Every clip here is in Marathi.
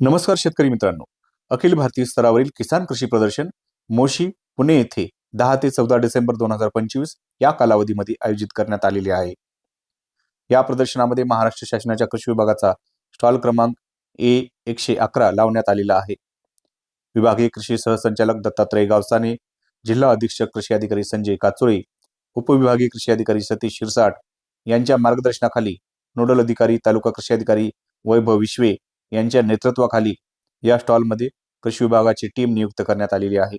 नमस्कार शेतकरी मित्रांनो. अखिल भारतीय स्तरावरील किसान कृषी प्रदर्शन मोशी पुणे येथे दहा ते चौदा डिसेंबर दोन हजार पंचवीस या कालावधीमध्ये आयोजित करण्यात आलेले आहे. या प्रदर्शनामध्ये महाराष्ट्र शासनाच्या कृषी विभागाचा स्टॉल क्रमांक ए एकशे अकरा लावण्यात आलेला आहे. विभागीय कृषी सहसंचालक दत्तात्रय गावसाने जिल्हा अधीक्षक कृषी अधिकारी संजय काचोळे उपविभागीय कृषी अधिकारी सतीश शिरसाट यांच्या मार्गदर्शनाखाली नोडल अधिकारी तालुका कृषी अधिकारी वैभव विश्वे यांच्या नेतृत्वाखाली या स्टॉलमध्ये कृषी विभागाची टीम नियुक्त करण्यात आलेली आहे.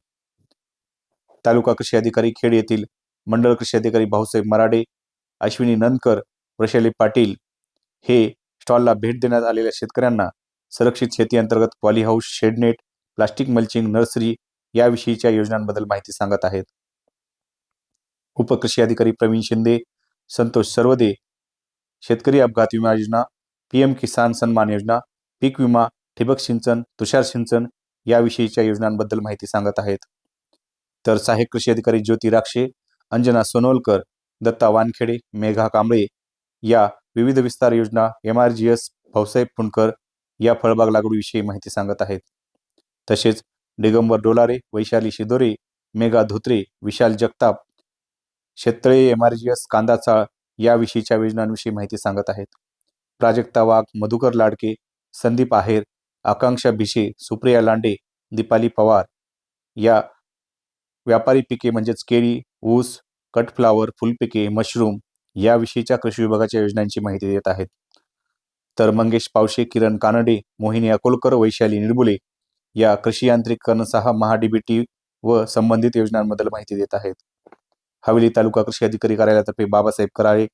तालुका कृषी अधिकारी खेड येथील मंडळ कृषी अधिकारी भाऊसाहेब मराडे अश्विनी नंदकर वृषाली पाटील हे स्टॉलला भेट देण्यात आलेल्या शेतकऱ्यांना संरक्षित शेती अंतर्गत polyhouse shade net plastic mulching nursery याविषयीच्या योजनांबद्दल माहिती सांगत आहेत. उपकृषी अधिकारी प्रवीण शिंदे संतोष सर्वदे शेतकरी अपघात विमा योजना पीएम किसान सन्मान योजना पीक विमा ठिबक सिंचन तुषार सिंचन याविषयीच्या योजनांबद्दल माहिती सांगत आहेत. तर सहाय्यक कृषी अधिकारी ज्योती राक्षे अंजना सोनोलकर दत्ता वानखेडे मेघा कांबळे या विविध विस्तार योजना M R G S Bhausaheb Punkar या फळबाग लागवडीविषयी माहिती सांगत आहेत. तसेच दिगंबर डोलारे वैशाली शिदोरे मेघा धोत्रे विशाल जगताप शेततळे एम आर जी एस कांदा चाळ याविषयीच्या योजनांविषयी माहिती सांगत आहेत. प्राजक्ता वाघ मधुकर लाडके संदीप आहेर आकांक्षा भिशे सुप्रिया लांडे दीपाली पवार. या व्यापारी पिके म्हणजेच केळी ऊस कटफ्लावर फुलपिके मशरूम याविषयीच्या कृषी विभागाच्या योजनांची माहिती देत आहेत. तर मंगेश पावशे किरण कानडे मोहिनी अकोलकर वैशाली निर्बुले या कृषी यांत्रिकरणसह महाडीबीटी व संबंधित योजनांबद्दल माहिती देत आहेत. हवेली तालुका कृषी अधिकारी कार्यालयातर्फे बाबासाहेब कराळे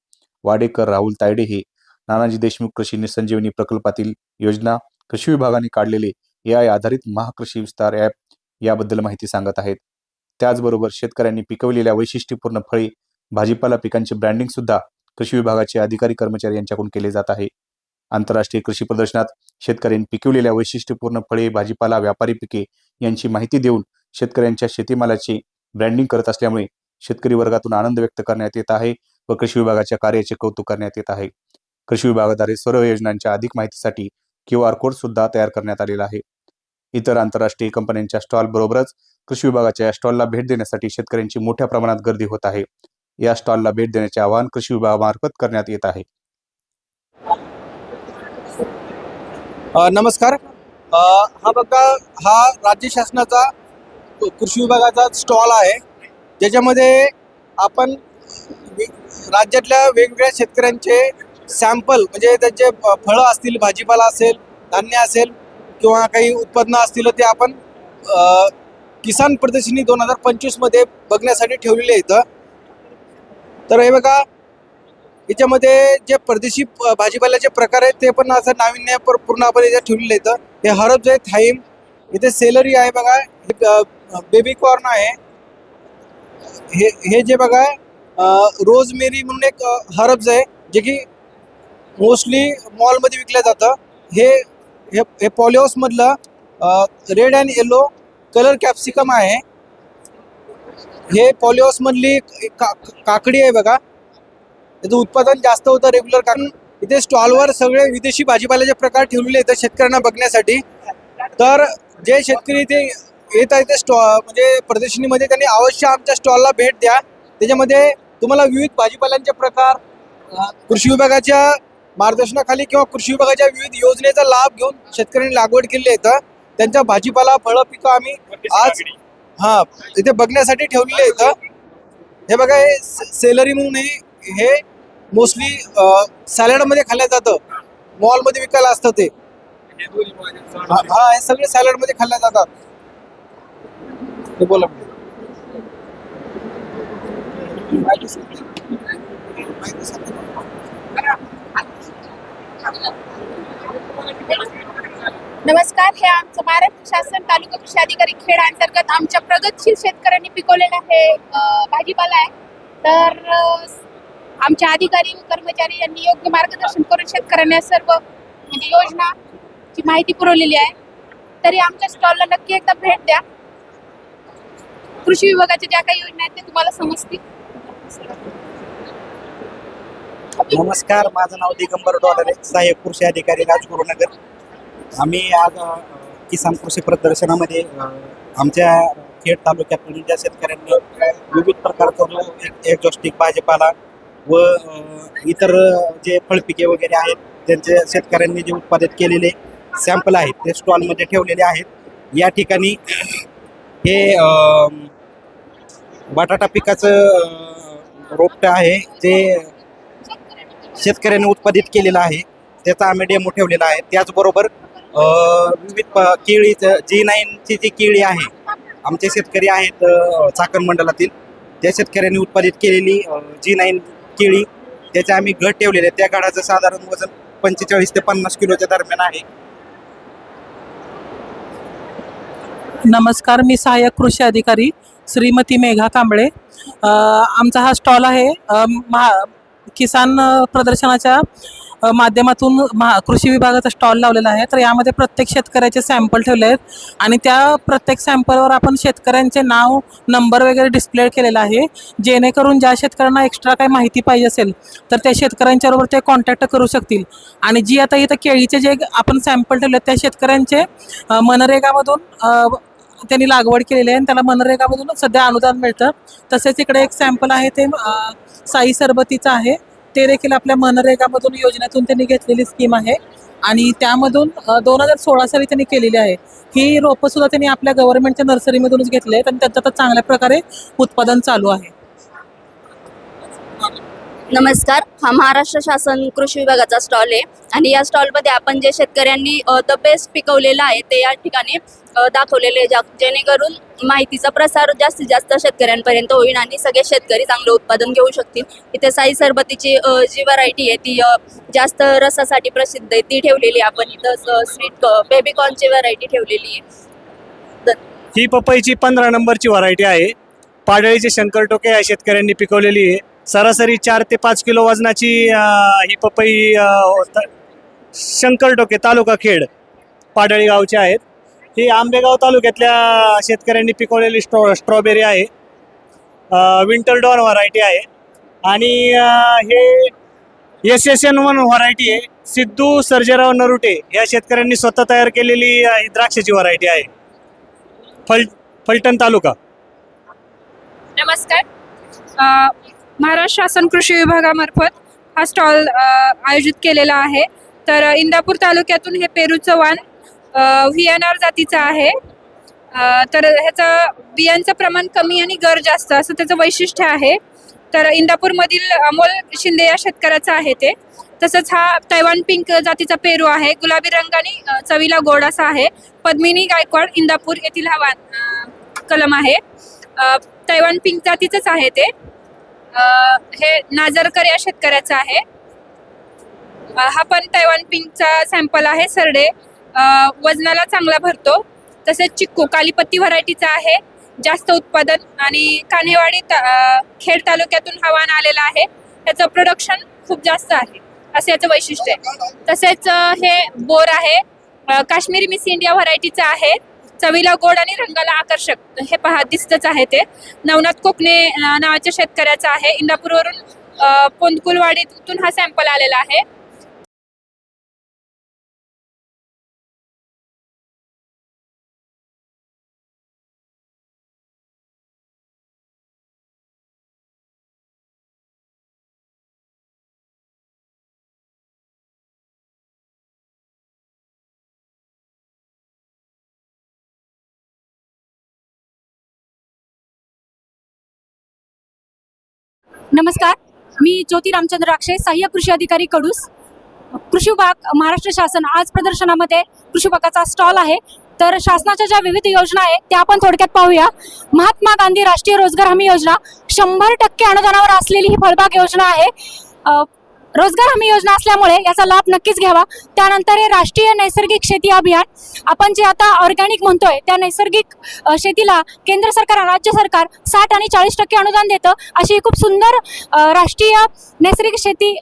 वाडेकर राहुल तायडे हे नानाजी देशमुख कृषी निसंजीवनी प्रकल्पातील योजना कृषी विभागाने काढलेले ए आधारित महाकृषी विस्तार ॲप याबद्दल माहिती सांगत आहेत. त्याचबरोबर शेतकऱ्यांनी पिकवलेल्या वैशिष्ट्यपूर्ण फळे भाजीपाला पिकांचे ब्रँडिंग सुद्धा कृषी विभागाचे अधिकारी कर्मचारी यांच्याकडून केले जात आहे. आंतरराष्ट्रीय कृषी प्रदर्शनात शेतकऱ्यांनी पिकवलेल्या वैशिष्ट्यपूर्ण फळे भाजीपाला व्यापारी पिके यांची माहिती देऊन शेतकऱ्यांच्या शेतीमालाची ब्रँडिंग करत असल्यामुळे शेतकरी वर्गातून आनंद व्यक्त करण्यात येत आहे व कृषी विभागाच्या कार्याचे कौतुक करण्यात येत आहे. कृषी विभागाद्वारे सर्व योजनांच्या अधिक माहितीसाठी क्यू आर कोड सुद्धा तयार करण्यात आलेला आहे. इतर आंतरराष्ट्रीय कंपन्यांच्या स्टॉल बरोबरच कृषी विभागाच्या या स्टॉलला भेट देण्यासाठी शेतकऱ्यांची मोठ्या प्रमाणात गर्दी होत आहे. या स्टॉलला भेट देण्याचे आवाहन कृषी विभागामार्फत करण्यात येत आहे. नमस्कार. हा बघा हा राज्य शासनाचा कृषी विभागाचा स्टॉल आहे. ज्याच्यामध्ये आपण राज्यातल्या वेगवेगळ्या शेतकऱ्यांचे सॅम्पल म्हणजे त्याचे फळं असतील भाजीपाला असेल धान्य असेल किंवा काही उत्पन्न असतील ते आपण किसान प्रदर्शनी दोन हजार पंचवीसमध्ये बघण्यासाठी ठेवलेले इथं तर हे बघा याच्यामध्ये जे परदेशी भाजीपाल्याचे प्रकार आहेत ते पण असं नाविन्य पूर्ण आपण याच्यात ठेवलेलं इथं. हे हरब आहे थाईम इथे सेलरी आहे बघा हे बेबी कॉर्न आहे हे हे जे बघा रोजमेरी म्हणून एक हरब्ज आहे जे की मोस्टली मॉलमध्ये विकलं जातं. हे हे हे पॉलिहाऊसमधलं red and yellow colour capsicum आहे. हे पॉलिहाऊसमधली का काकडी आहे बघा. याचं उत्पादन जास्त होतं रेग्युलर कारण इथे स्टॉलवर सगळे विदेशी भाजीपाल्याचे प्रकार ठेवलेले आहेत शेतकऱ्यांना बघण्यासाठी. तर जे शेतकरी इथे येत आहेत ते स्टॉ म्हणजे प्रदर्शनीमध्ये त्यांनी अवश्य आमच्या स्टॉलला भेट द्या. त्याच्यामध्ये तुम्हाला विविध भाजीपाल्यांचे प्रकार कृषी विभागाच्या मार्गदर्शनाखाली किंवा कृषी विभागाच्या विविध योजनेचा लाभ घेऊन शेतकऱ्यांनी लागवड केली आहे. त्यांच्या भाजीपाला फळं पिकं आम्ही आज हा इथे बघण्यासाठी ठेवलेले आहेत हे बघा हे सेलरी म्हणून हे हे मोस्टली सॅलडमध्ये खाल्लं जातं. मॉलमध्ये विकायला असतं ते. हा हा, हे सगळे सॅलडमध्ये खाल्ल्या जातात. हे बोला. माहिती. नमस्कार हे आमचं महाराष्ट्र शासन तालुका कृषी अधिकारी खेड अंतर्गत आमच्या प्रगतशील शेतकऱ्यांनी पिकवलेलं हे भाजीपाला आहे. तर आमच्या अधिकारी व कर्मचारी यांनी योग्य मार्गदर्शन करून शेतकऱ्यांना सर्व म्हणजे योजनाची माहिती पुरवलेली आहे. तरी आमच्या स्टॉलला नक्की एकदा भेट द्या. कृषी विभागाच्या ज्या काही योजना आहेत ते तुम्हाला समजतील. नमस्कार माझं नाव दिगंबर डॉलर आहे. सहाय्यक कृषी अधिकारी राजगुरुनगर. आम्ही आज किसान कृषी प्रदर्शनामध्ये आमच्या खेड तालुक्यातून ज्या शेतकऱ्यांनी विविध प्रकारचा एक्झॉस्टिक भाजीपाला व इतर जे फळपिके वगैरे आहेत त्यांचे शेतकऱ्यांनी जे उत्पादित केलेले सॅम्पल आहेत ते स्टॉलमध्ये ठेवलेले आहेत. या ठिकाणी हे बटाटा पिकाचं रोपटं आहे ते शेतकऱ्यांनी उत्पादित केलेलं आहे. त्याचा आम्ही डेमो ठेवलेला आहे. त्याचबरोबर विविध प- केळीचं जी नाईनची जी केळी आहे आमचे शेतकरी आहेत चाकण मंडळातील त्या शेतकऱ्यांनी उत्पादित केलेली जी नाईन केळी त्याचे आम्ही घट ठेवलेले त्या गाडाचं साधारण वजन पंचेचाळीस ते पन्नास किलोच्या दरम्यान आहे. नमस्कार मी सहाय्यक कृषी अधिकारी श्रीमती मेघा कांबळे. आमचा हा स्टॉल आहे महा किसान प्रदर्शनाच्या माध्यमातून महा कृषी विभागाचा स्टॉल लावलेला आहे. तर यामध्ये प्रत्येक शेतकऱ्याचे सॅम्पल ठेवले आहेत. आणि त्या प्रत्येक सॅम्पलवर आपण शेतकऱ्यांचे नाव नंबर वगैरे डिस्प्ले केलेला आहे. जेणेकरून ज्या शेतकऱ्यांना एक्स्ट्रा काही माहिती पाहिजे असेल तर त्या शेतकऱ्यांच्याबरोबर ते कॉन्टॅक्ट करू शकतील. आणि जी आता इथं केळीचे जे आपण सॅम्पल ठेवले आहेत त्या शेतकऱ्यांचे मनरेगामधून त्यांनी लागवड केलेली आहे. आणि त्याला मनरेगामधून सध्या अनुदान मिळतं. तसेच इकडे एक सॅम्पल आहे ते साई सरबतीचं आहे. ते देखील आपल्या मनरेगामधून योजनेतून त्यांनी घेतलेली स्कीम आहे. आणि त्यामधून दोन हजार सोळा साली त्यांनी केलेली आहे. ही रोपंसुद्धा त्यांनी आपल्या गव्हर्नमेंटच्या नर्सरीमधूनच घेतली आहेत आणि त्यांचं आता चांगल्या प्रकारे उत्पादन चालू आहे. नमस्कार. हा महाराष्ट्र शासन कृषी विभागाचा स्टॉल आहे. आणि या स्टॉलमध्ये आपण जे शेतकऱ्यांनी द बेस्ट पिकवलेलं आहे ते या ठिकाणी दाखवलेले आहे, ज्या जेणेकरून माहितीचा प्रसार जास्तीत जास्त शेतकऱ्यांपर्यंत होईल आणि सगळे शेतकरी चांगलं उत्पादन घेऊ शकतील. इथे साई सरबतीची जी व्हरायटी आहे ती जास्त रसासाठी प्रसिद्ध आहे. ती ठेवलेली आहे आपण. इथं स्वीट बेबीकॉर्नची व्हरायटी ठेवलेली आहे. ही पपईची पंधरा नंबरची व्हरायटी आहे. पाडळीचे शंकर टोके या शेतकऱ्यांनी पिकवलेली आहे. सरासरी चार ते पाच किलो वजनाची ही पपई अं, शंकर तालुका खेड पाडळी गावचे आहेत. ही आंबेगाव तालुक्यातल्या शेतकऱ्यांनी पिकवलेली स्ट्रॉ स्ट्रॉबेरी आहे. विंटर डॉन व्हरायटी आहे. आणि हे S S N one variety आहे. सिद्धू सर्जेराव नरुटे या शेतकऱ्यांनी स्वतः तयार केलेली द्राक्षाची व्हरायटी आहे. फल फलटण तालुका. नमस्कार. महाराष्ट्र शासन कृषी विभागामार्फत हा स्टॉल आयोजित केलेला आहे. तर इंदापूर तालुक्यातून हे पेरूचं वाण व्ही एन आर जातीचं आहे. तर ह्याचं बियांचं प्रमाण कमी आणि गर जास्त असं त्याचं वैशिष्ट्य आहे. तर इंदापूरमधील अमोल शिंदे या शेतकऱ्याचं आहे ते. तसंच हा तैवान पिंक जातीचा पेरू आहे. गुलाबी रंगाने आणि चवीला गोड असा आहे. पद्मिनी गायकवाड इंदापूर येथील हा वाण कलम आहे. तैवान पिंक जातीचंच आहे ते. हे नाजरकर या शेतकऱ्याचं आहे. हा पण तैवान पिंकचा सॅम्पल आहे सरडे. वजनाला चांगला भरतो. तसेच चिक्कू कालीपत्ती व्हरायटीचा आहे. जास्त उत्पादन आणि कान्हेवाडी ता- खेड तालुक्यातून हा वाण आलेला आहे. त्याचं प्रोडक्शन खूप जास्त आहे. असं याचं वैशिष्ट्य आहे. तसेच हे बोर आहे. काश्मीरी मिस इंडिया व्हरायटीचं आहे. चवीला गोड आणि रंगाला आकर्षक. हे पहा दिसतच आहे ते. नवनाथ कोकणे नावाच्या शेतकऱ्याचा आहे. इंदापूरवरून पोंदकुलवाडीतून हा सॅम्पल आलेला आहे. नमस्कार. मी ज्योती रामचंद्र राक्षे सहाय्यक कृषी अधिकारी कडूस. कृषी विभाग महाराष्ट्र शासन आज प्रदर्शनामध्ये कृषी विभागाचा स्टॉल आहे. तर शासनाच्या ज्या विविध योजना आहेत त्या आपण थोडक्यात पाहूया. महात्मा गांधी राष्ट्रीय रोजगार हमी योजना शंभर टक्के अनुदानावर असलेली ही फळबाग योजना आहे. रोजगार हमी योजना असल्यामुळे याचा लाभ नक्कीच घ्यावा. त्यानंतर हे राष्ट्रीय नैसर्गिक शेती अभियान आपण जे आता ऑर्गॅनिक म्हणतोय त्या नैसर्गिक शेतीला केंद्र सरकार राज्य सरकार साठ आणि चाळीस टक्के अनुदान देतं अशी खूप सुंदर राष्ट्रीय नैसर्गिक शेती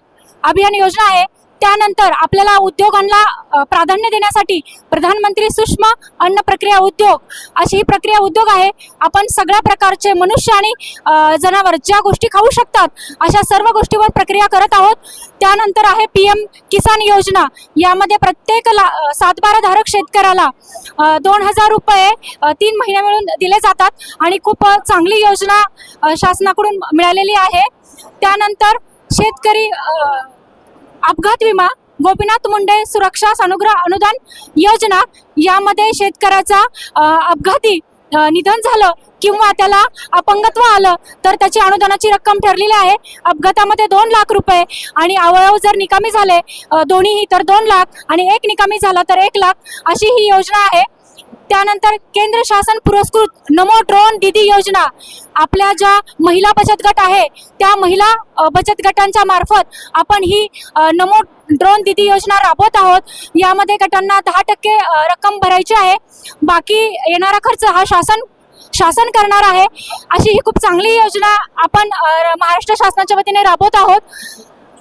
अभियान योजना आहे. त्यानंतर आपल्याला उद्योगांना प्राधान्य देण्यासाठी प्रधानमंत्री सूक्ष्म अन्न प्रक्रिया उद्योग अशी ही प्रक्रिया उद्योग आहे. आपण सगळ्या प्रकारचे मनुष्य आणि जनावर ज्या गोष्टी खाऊ शकतात अशा सर्व गोष्टीवर प्रक्रिया करत आहोत. त्यानंतर आहे पी एम किसान योजना. यामध्ये प्रत्येक ला सातबारा धारक शेतकऱ्याला दोन हजार रुपये तीन महिने मिळून दिले जातात आणि खूप चांगली योजना शासनाकडून मिळालेली आहे. त्यानंतर शेतकरी अपघात विमा गोपीनाथ मुंडे सुरक्षा अनुग्रह अनुदान योजना यामध्ये शेतकऱ्याचा अपघाती निधन झालं किंवा त्याला अपंगत्व आलं तर त्याची अनुदानाची रक्कम ठरलेली आहे. अपघातामध्ये दोन लाख रुपये आणि अवयव जर निकामी झाले दोन्हीही तर दोन लाख आणि एक निकामी झाला तर एक लाख अशी ही योजना आहे. त्यानंतर केंद्र शासन पुरस्कृत नमो ड्रोन दीदी योजना. आपल्या ज्या महिला बचत गट आहे त्या महिला बचत गटांच्या मार्फत आपण ही नमो ड्रोन दिदी योजना राबवत आहोत. यामध्ये गटांना दहा टक्के रक्कम भरायची आहे. बाकी येणारा खर्च हा शासन शासन करणार आहे. अशी ही खूप चांगली योजना आपण महाराष्ट्र शासनाच्या वतीने राबवत आहोत.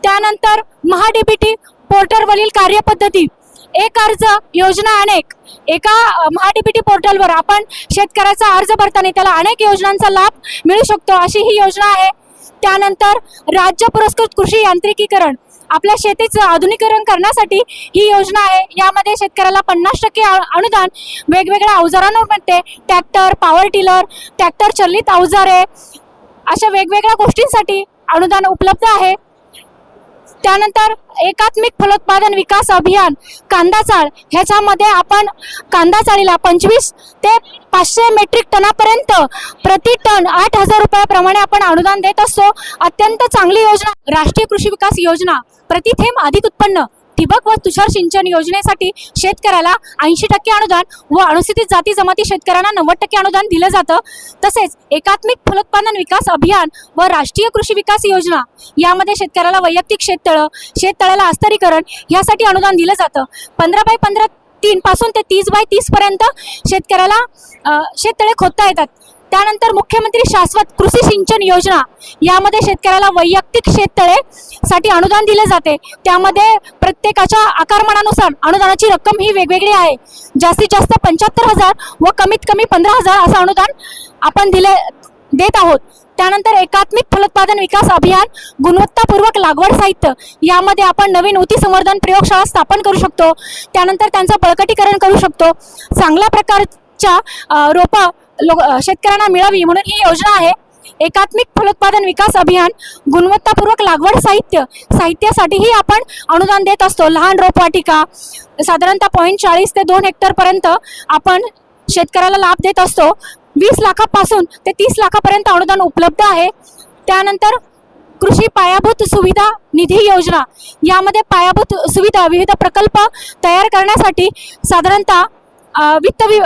त्यानंतर महाडीबीटी पोर्टलवरील कार्यपद्धती. एक अर्ज योजना अनेक. एका महाडीबीटी पोर्टलवर आपण शेतकऱ्याचा अर्ज भरताना त्याला अनेक योजनांचा लाभ मिळू शकतो अशी ही योजना आहे. त्यानंतर राज्य पुरस्कृत कृषी यांत्रिकीकरण. आपल्या शेतीचं आधुनिकीकरण करण्यासाठी ही योजना आहे. यामध्ये शेतकऱ्याला पन्नास टक्के अनुदान वेगवेगळ्या अवजारांवर मिळते ट्रॅक्टर पॉवर टिलर ट्रॅक्टर चलित अवजारे अशा वेगवेगळ्या गोष्टींसाठी अनुदान उपलब्ध आहे. त्यानंतर एकात्मिक फलोत्पादन विकास अभियान कांदा चाळ. ह्याच्यामध्ये आपण कांदा चाळीला पंचवीस ते पाचशे मेट्रिक टनापर्यंत प्रति टन आठ हजार रुपयाप्रमाणे आपण अनुदान देत असतो. अत्यंत चांगली योजना राष्ट्रीय कृषी विकास योजना. प्रति थेंब अधिक उत्पन्न. ठिबक व तुषार सिंचन योजनेसाठी शेतकऱ्याला ऐंशी टक्के अनुदान व अनुसूचित जाती जमाती शेतकऱ्यांना नव्वद टक्के अनुदान दिलं जातं. तसेच एकात्मिक फलोत्पादन विकास अभियान व राष्ट्रीय कृषी विकास योजना यामध्ये शेतकऱ्याला वैयक्तिक शेततळं शेततळ्याला अस्तरीकरण यासाठी अनुदान दिलं जातं. पंधरा बाय पंधरा तीन पासून ते तीस बाय तीस पर्यंत शेतकऱ्याला शेततळे खोदता येतात. त्यानंतर मुख्यमंत्री शाश्वत कृषी सिंचन योजना. यामध्ये शेतकऱ्याला वैयक्तिक शेततळे साठी अनुदान दिले जाते. त्यामध्ये प्रत्येकाच्या आकारमानानुसार अनुदानाची रक्कम ही वेगवेगळी आहे. जास्तीत जास्त पंच्याहत्तर हजार व कमीत कमी पंधरा हजार असं अनुदान आपण दिले देत आहोत. त्यानंतर एकात्मिक फलोत्पादन विकास अभियान गुणवत्तापूर्वक लागवड साहित्य. यामध्ये आपण नवीन उती संवर्धन प्रयोगशाळा स्थापन करू शकतो. त्यानंतर त्यांचं बळकटीकरण करू शकतो. चांगल्या प्रकारच्या रोपं शेतकऱ्यांना मिळावी म्हणून ही योजना आहे. एकात्मिक फलोत्पादन विकास अभियान गुणवत्तापूर्वक लागवड साहित्य साहित्यासाठीही आपण अनुदान देत असतो. लहान रोपवाटिका साधारणतः पॉईंट चाळीस ते दोन हेक्टरपर्यंत आपण शेतकऱ्याला लाभ देत असतो. वीस लाखापासून ते तीस लाखापर्यंत अनुदान उपलब्ध आहे. त्यानंतर कृषी पायाभूत सुविधा निधी योजना. यामध्ये पायाभूत सुविधा विविध प्रकल्प तयार करण्यासाठी साधारणतः वित्त वि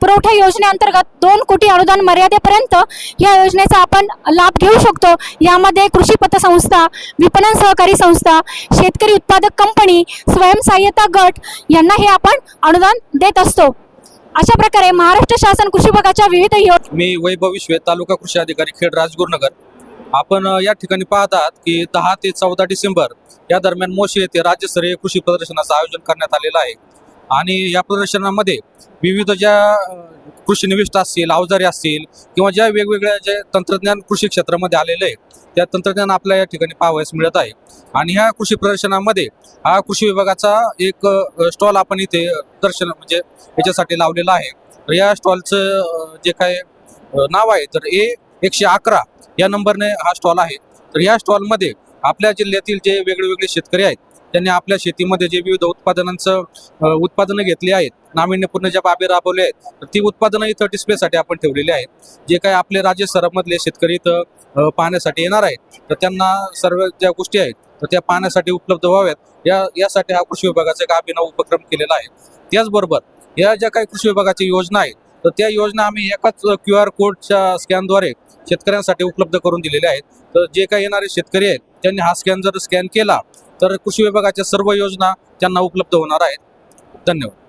पुरवठा योजनेअंतर्गत दोन कोटी अनुदान मर्यादेपर्यंत या योजनेचा आपण लाभ घेऊ शकतो. यामध्ये कृषी पतसंस्था विपणन सहकारी संस्था शेतकरी उत्पादक कंपनी स्वयंसहाय्यता गट यांना हे आपण अनुदान देत असतो. अशा प्रकारे महाराष्ट्र शासन कृषी विभागाच्या विविध योजना मी वैभव विश्वे तालुका कृषी अधिकारी खेड राजगुरुनगर आपण या ठिकाणी पाहत आहात की दहा ते चौदा डिसेंबर या दरम्यान मोशी येथे राज्यस्तरीय कृषी प्रदर्शनाचं आयोजन करण्यात आलेलं आहे. आणि या प्रदर्शनामध्ये विविध ज्या कृषी निविष्ठ असतील अवजारे असतील किंवा ज्या वेगवेगळ्या जे तंत्रज्ञान कृषी क्षेत्रामध्ये आलेलं आहे त्या तंत्रज्ञान आपल्या या ठिकाणी पाहावयास मिळत आहे. आणि ह्या कृषी प्रदर्शनामध्ये हा कृषी विभागाचा एक स्टॉल आपण इथे दर्शन म्हणजे याच्यासाठी लावलेला आहे. तर या स्टॉलचं जे काय नाव आहे तर ए एकशे अकरा या नंबरने हा स्टॉल आहे. तर या स्टॉलमध्ये आपल्या जिल्ह्यातील जे वेगळे वेगळे शेतकरी आहेत त्यांनी आपल्या शेतीमध्ये जे विविध उत्पादनांचं उत्पादनं घेतली आहेत नाविन्यपूर्ण ज्या बाबी राबवल्या आहेत तर ती उत्पादनं इथं डिस्प्लेसाठी आपण ठेवलेली आहेत. जे काही आपले राज्य स्तरामधले शेतकरी इथं पाहण्यासाठी येणार आहेत तर त्यांना सर्व ज्या गोष्टी आहेत तर त्या पाहण्यासाठी उपलब्ध व्हाव्यात. या यासाठी हा कृषी विभागाचा एक अभिनव उपक्रम केलेला आहे. त्याचबरोबर या ज्या काही कृषी विभागाच्या योजना आहेत तर त्या योजना आम्ही एकाच क्यू आर कोडच्या स्कॅनद्वारे शेतकऱ्यांसाठी उपलब्ध करून दिलेल्या आहेत. तर जे काही येणारे शेतकरी आहेत त्यांनी हा स्कॅन जर स्कॅन केला तर कृषी विभागाच्या सर्व योजना त्यांना उपलब्ध होणार आहेत. धन्यवाद.